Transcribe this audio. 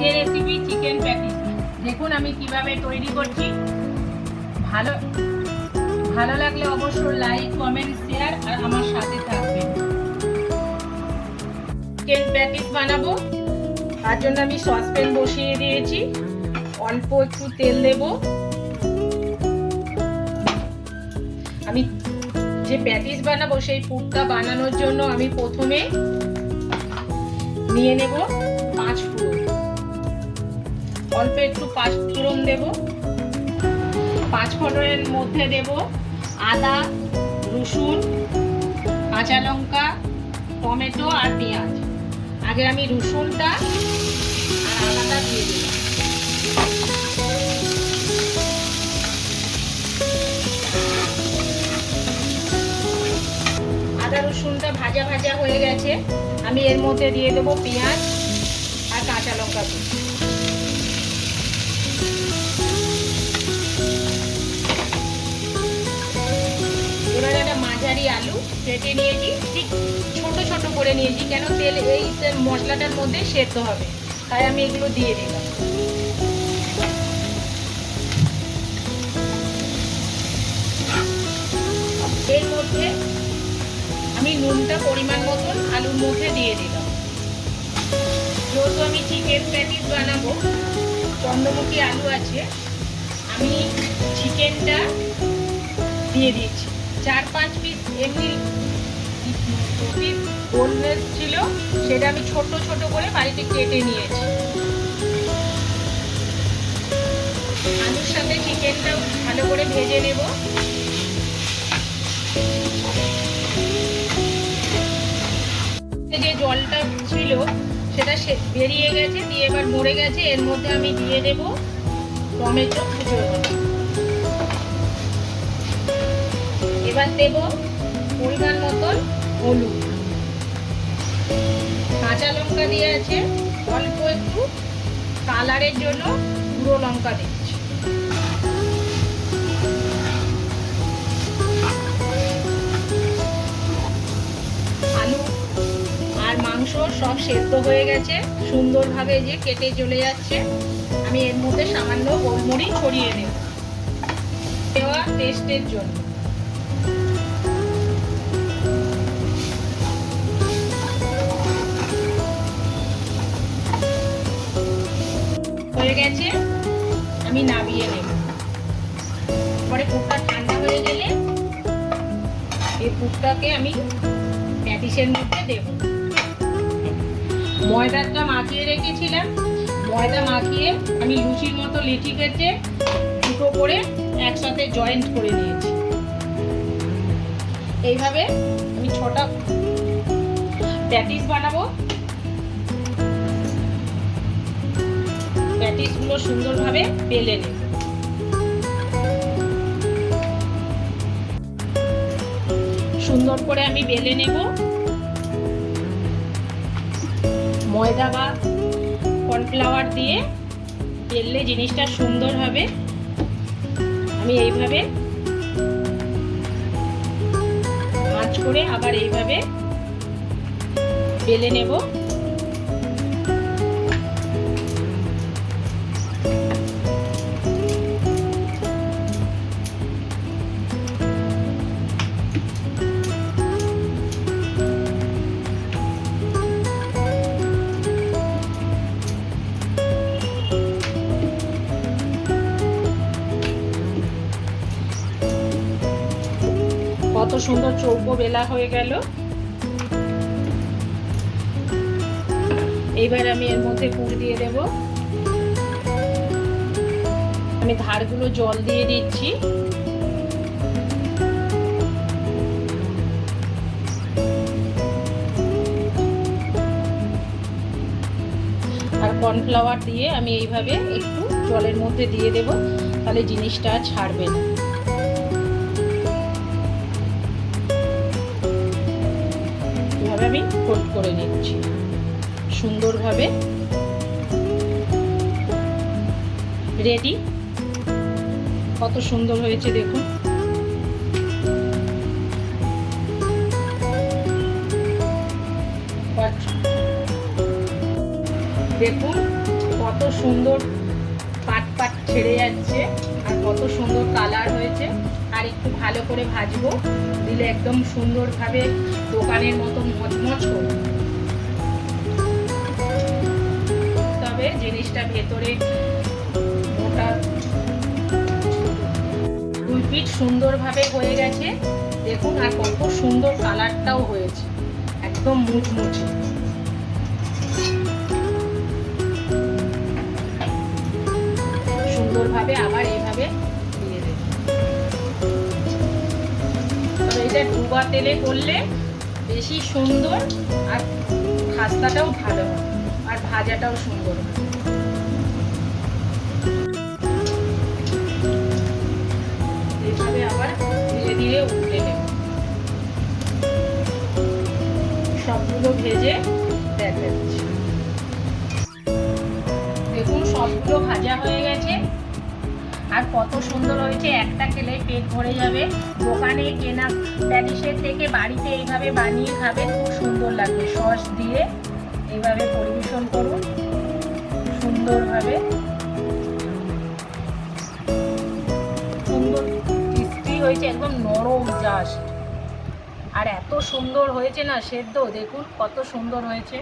আজকের recipe chicken patties দেখুন আমি কীভাবে তৈরি করছি। ভালো ভালো লাগলে অবশ্যই লাইক কমেন্ট শেয়ার আর আমার সাথে থাকবেন। চিকেন প্যাটিস বানাবো। তার জন্য আমি সসপ্যান বসিয়ে দিয়েছি। অল্প একটু তেল দেব। আমি যে প্যাটিস বানাবো, সেই পুরটা বানানোর জন্য আমি প্রথমে নিয়ে নেব পাঁচ ফোড়ন অল্প একটু পাঁচ ফোড়ন দেব। পাঁচ ফোড়নের মধ্যে দেব আদা, রসুন, কাঁচা লঙ্কা, টমেটো আর পেঁয়াজ। আগে আমি রসুনটা আর আদাটা দিয়ে দিলাম। আদা, রসুনটা ভাজা ভাজা হয়ে গেছে। আমি এর মধ্যে দিয়ে দেবো পেঁয়াজ আর কাঁচা লঙ্কা। কুচি একটা আলু কেটে নিয়েছি। ঠিক ছোট ছোট করে নিয়েছি, কেন তেল এই মশলাটার মধ্যে সেদ্ধ হবে। তাই আমি এগুলো দিয়ে দিলাম। এর মধ্যে আমি নুনটা পরিমাণ মতন আলুর মধ্যে দিয়ে দিলাম। যেহেতু আমি চিকেন প্যাটিস বানাবো, চন্দ্রমুখী আলু আছে, আমি চিকেনটা দিয়ে দিয়েছি। চার পাঁচ পিস এমনি পিস ছিল, সেটা আমি ছোট ছোট করে বাড়িতে কেটে নিয়েছি। আলুর সাথে চিকেনটাও ভালো করে ভেজে নেব। যে জলটা ছিল, সেটা বেরিয়ে গেছে, দিয়ে এবার মরে গেছে। এর মধ্যে আমি দিয়ে দেব টমেটো। কুচো এবার দেব পরিমাণ মতন হলুদ। কাঁচা লঙ্কা দিয়ে আছে, অল্প একটু কালারের জন্য গুঁড়ো লঙ্কা দিচ্ছি। আলু আর মাংস সব সেদ্ধ হয়ে গেছে, সুন্দরভাবে যে কেটে চলে যাচ্ছে। আমি এর মধ্যে সামান্য গোলমরিচ ছড়িয়ে দেব। দেওয়া টেস্টের জন্য। হয়ে গেছে, আমি নামিয়ে নেব। পরে পুরটা ঠান্ডা হয়ে গেলে এই পুরটাকে আমি প্যাটিসের মধ্যে দেব। ময়দাটা মাখিয়ে রেখেছিলাম। ময়দা মাখিয়ে আমি লুচির মতো লিচি কেটে দুটো করে একসাথে জয়েন্ট করে নিয়েছি। এইভাবে আমি ছটা প্যাটিস বানাবো। প্যাটিসগুলো সুন্দরভাবে বেলে নেব সুন্দর করে আমি বেলে নেব। ময়দা বা কর্নফ্লাওয়ার দিয়ে বেললে জিনিসটা সুন্দর হবে। আমি এইভাবে ভাঁজ করে আবার এইভাবে বেলে নেব। কত সুন্দর চৌকো বেলা হয়ে গেল। এইবার আমি এর মধ্যে পুর দিয়ে দেব। আমি ধারগুলো জল দিয়ে দিচ্ছি। আর কর্নফ্লাওয়ার দিয়ে আমি এইভাবে একটু জলের মধ্যে দিয়ে দেব, তাহলে জিনিসটা ছাড়বে না। আমি ফোল্ড করে নিচ্ছি সুন্দরভাবে রেডি কত সুন্দর হয়েছে দেখুন। দেখুন কত সুন্দর পাট ছেড়ে যাচ্ছে আর কত সুন্দর কালার হয়েছে। আর একটু ভালো করে ভাজবো, দিলে একদম সুন্দরভাবে দোকানের মতো মচমচ করবে। তবে জিনিসটা ভেতরে মোটা দুই পিঠ সুন্দরভাবে হয়ে গেছে। দেখুন আর কত সুন্দর কালারটাও হয়েছে। একদম মুচমুচে। সুন্দরভাবে আবার এইভাবে এটা ডুবা তেলে করলে বেশি সুন্দর আর খাস্তাটাও ভালো আর ভাজাটাও সুন্দর হয়। এইভাবে আবার ধীরে ধীরে উঠে নেব। সবগুলো ভেজে দেখাচ্ছি। দেখুন, সবগুলো ভাজা হয়ে গেছে। আর কত সুন্দর হয়েছে, একটা খেলে পেট ভরে যাবে। দোকানে কেনা প্যাটিসের থেকে বাড়িতে এইভাবে বানিয়ে খাবেন খুব সুন্দর লাগবে। সস দিয়ে এইভাবে পরিবেশন করুন সুন্দরভাবে। সুন্দর হয়েছে, একদম নরম জাস্ট আর এত সুন্দর হয়েছে না, সেদ্ধ, দেখুন কত সুন্দর হয়েছে।